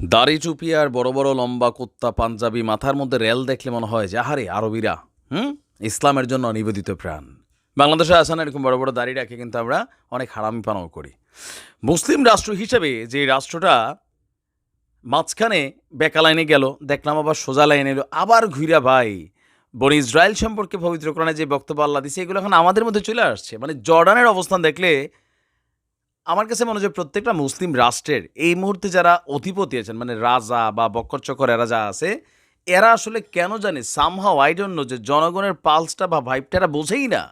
দাড়ি চুপি আর বড় বড় লম্বা কুত্তা পাঞ্জাবি মাথার মধ্যে রেল দেখলে মনে হয় যে, আহারে, আরবিরা। হুম? ইসলামের জন্য নিবেদিত প্রাণ। বাংলাদেশে আসা এরকম বড় বড় দাড়ি রাখে কিন্তু আমরা অনেক হারামি পানাও করি। মুসলিম রাষ্ট্র হিসেবে যে রাষ্ট্রটা মাঝখানে বেকা লাইনে গেল, দেখলাম আবার সোজা লাইনে এলো। আবার ঘুরা ভাই, বনি ইসরায়েল সম্পর্কে পবিত্র কোরআনে যে বক্তব্য আল্লাহ দিছে, এগুলো এখন আমাদের মধ্যে চলে আসছে। মানে জর্ডানের অবস্থান দেখলে আমার কাছে মনে হয় প্রত্যেকটা মুসলিম রাষ্ট্রের এই মুহূর্তে যারা অধিপতি আছেন মানে রাজা বা বক্কর চক্কর এরা যা আছে, এরা আসলে কেন জানে? সামহাও আই নো যে জনগণের পালসটা বা ভাইবটা এরা বোঝেই না।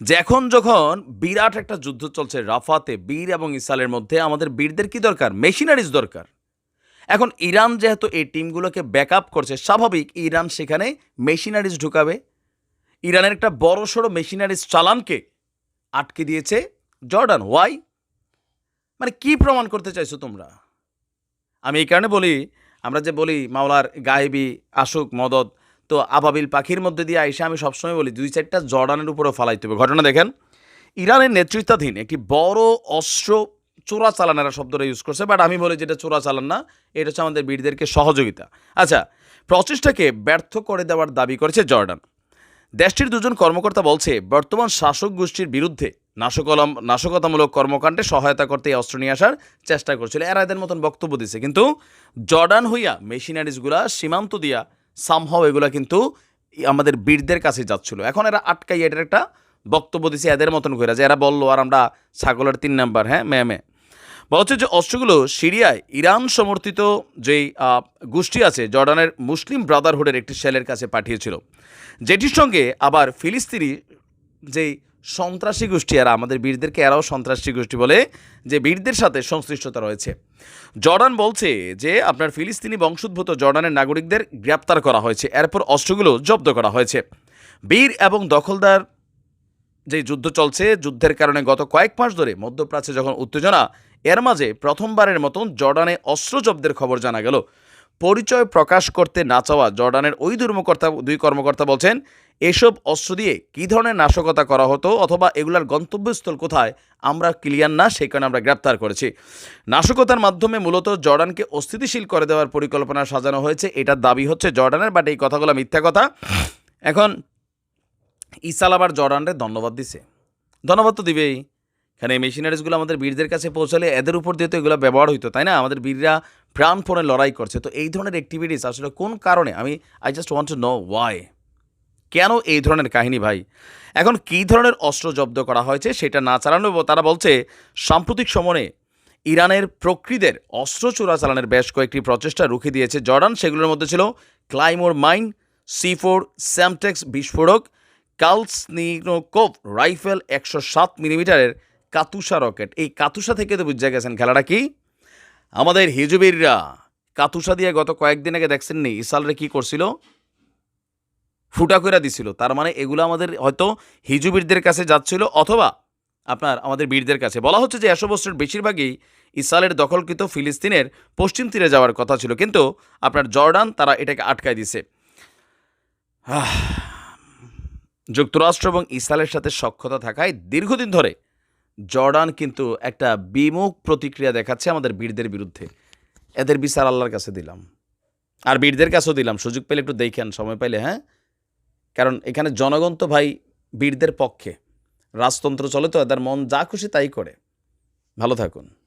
যে এখন যখন বিরাট একটা যুদ্ধ চলছে রাফাতে, বীর এবং ইসালের মধ্যে, আমাদের বীরদের কি দরকার? মেশিনারিজ দরকার। এখন ইরান যেহেতু এই টিমগুলোকে ব্যাকআপ করছে, স্বাভাবিক ইরান সেখানে মেশিনারিজ ঢুকাবে। ইরানের একটা বড় সড়ো মেশিনারিজ চালানকে আটকে দিয়েছে। জর্ডান ওয়াই মানে কি প্রমাণ করতে চাইছো তোমরা? আমি এই কারণে বলি, আমরা যে বলি মাওলার গায়েবী আশুক মদত, তো আবাবিল পাখির মধ্যে দিয়ে আইসা আমি সবসময় বলি, দুই চারটা জর্ডানের উপরেও ফালাইতে হবে। ঘটনা দেখেন, ইরানের নেতৃত্বাধীন একটি বড় অস্ত্র চোরা চালানেরা শব্দটা ইউজ করছে বাট আমি বলি যেটা চোরা চালান না, এটা হচ্ছে আমাদের বীরদেরকে সহযোগিতা। আচ্ছা প্রচেষ্টাকে ব্যর্থ করে দেওয়ার দাবি করেছে জর্ডান। দেশটির দুজন কর্মকর্তা বলছে, বর্তমান শাসক গোষ্ঠীর বিরুদ্ধে নাশকলম নাশকতামূলক কর্মকাণ্ডে সহায়তা করতে এই অস্ত্র নিয়ে আসার চেষ্টা করছিল। এরা এদের মতন বক্তব্য দিছে। কিন্তু জর্ডান হইয়া মেশিনারিজগুলা সীমান্ত দিয়া সামহাও এগুলা কিন্তু আমাদের বীরদের কাছে যাচ্ছিল। এখন এরা আটকাই এটার একটা বক্তব্য দিছে এদের মতন করে যে এরা বলল আর আমরা ছাগলের তিন নাম্বার হ্যাঁ ম্যামে বলা হচ্ছে যে অস্ত্রগুলো সিরিয়ায় ইরান সমর্থিত যেই গোষ্ঠী আছে, জর্ডানের মুসলিম ব্রাদারহুডের একটি সেলের কাছে পাঠিয়েছিল। যেটির সঙ্গে আবার ফিলিস্তিনি যেই সন্ত্রাসী গোষ্ঠী এরা আমাদের বীরদেরকে এরাও সন্ত্রাসী গোষ্ঠী বলে যে বীরদের সাথে সংশ্লিষ্টতা রয়েছে। জর্ডান বলছে যে আপনার ফিলিস্তিনি বংশোদ্ভূত জর্ডানের নাগরিকদের গ্রেপ্তার করা হয়েছে। এরপর অস্ত্রগুলো জব্দ করা হয়েছে। বীর এবং দখলদার যে যুদ্ধ চলছে, যুদ্ধের কারণে গত কয়েক মাস ধরে মধ্যপ্রাচ্যে যখন উত্তেজনা, এর মাঝে প্রথমবারের মতন জর্ডানে অস্ত্র জব্দের খবর জানা গেল। পরিচয় প্রকাশ করতে না চাওয়া জর্ডানের ওই ধর্মকর্তা দুই কর্মকর্তা বলছেন এসব অস্ত্র দিয়ে কী ধরনের নাশকতা করা হতো অথবা এগুলার গন্তব্যস্থল কোথায়, আমরা ক্লিয়ার না, সেই কারণে আমরা গ্রেপ্তার করেছি। নাশকতার মাধ্যমে মূলত জর্ডানকে অস্থিতিশীল করে দেওয়ার পরিকল্পনা সাজানো হয়েছে। এটার দাবি হচ্ছে জর্ডানের, বাট এই কথাগুলো মিথ্যা কথা। এখন ইসাল আবার জর্ডানরে ধন্যবাদ দিছে। ধন্যবাদ তো দিবেই। এখানে এই মেশিনারিজগুলো আমাদের বীরদের কাছে পৌঁছালে এদের উপর দিয়ে তো এগুলো ব্যবহার হইতো, তাই না? আমাদের বীররা প্রাণপণে লড়াই করছে। তো এই ধরনের অ্যাক্টিভিটিস আসলে কোন কারণে? আমি I just want to know why কেন এই ধরনের কাহিনী ভাই? এখন কী ধরনের অস্ত্র জব্দ করা হয়েছে সেটা না চালানো তারা বলছে, সাম্প্রতিক সময়ে ইরানের প্রকৃতির অস্ত্র চোরা চোরাচালানের বেশ কয়েকটি প্রচেষ্টা রুখে দিয়েছে জর্ডান। সেগুলোর মধ্যে ছিল claymore mine, C four, Semtex বিস্ফোরক কালসনিকোভ রাইফেল একশো সাত মিলিমিটারের কাতুসা রকেট। এই কাতুসা থেকে তো বুঝে গেছেন খেলাটা কি? আমাদের হিজুবিররা কাতুসা দিয়ে গত কয়েকদিন আগে দেখছেন নি ইসালরে কি করছিল? ফুটা করে দিছিল। তার মানে এগুলো আমাদের হয়তো হিজুবিরদের কাছে যাচ্ছিল অথবা আপনার আমাদের বীরদের কাছে। বলা হচ্ছে যে এসব বছরের বেশিরভাগই ইসরায়েলের দখলকৃত ফিলিস্তিনের পশ্চিম তীরে যাওয়ার কথা ছিল। কিন্তু আপনার জর্ডান তারা এটাকে আটকায় দিছে। যুক্তরাষ্ট্র এবং ইসরায়েলের সাথে সক্ষতা থাকায় দীর্ঘদিন ধরে জর্ডান কিন্তু একটা বিমুখ প্রতিক্রিয়া দেখাচ্ছে আমাদের বীরদের বিরুদ্ধে। এদের বিচার আল্লাহর কাছে দিলাম। আর বীরদের কাছেও দিলাম। সুযোগ পেলে একটু দেখেন সময় পাইলে হ্যাঁ? কারণ এখানে জনগণ তো ভাই বীরদের পক্ষে। রাজতন্ত্র চলে তো, এদের মন যা খুশি তাই করে। ভালো থাকুন।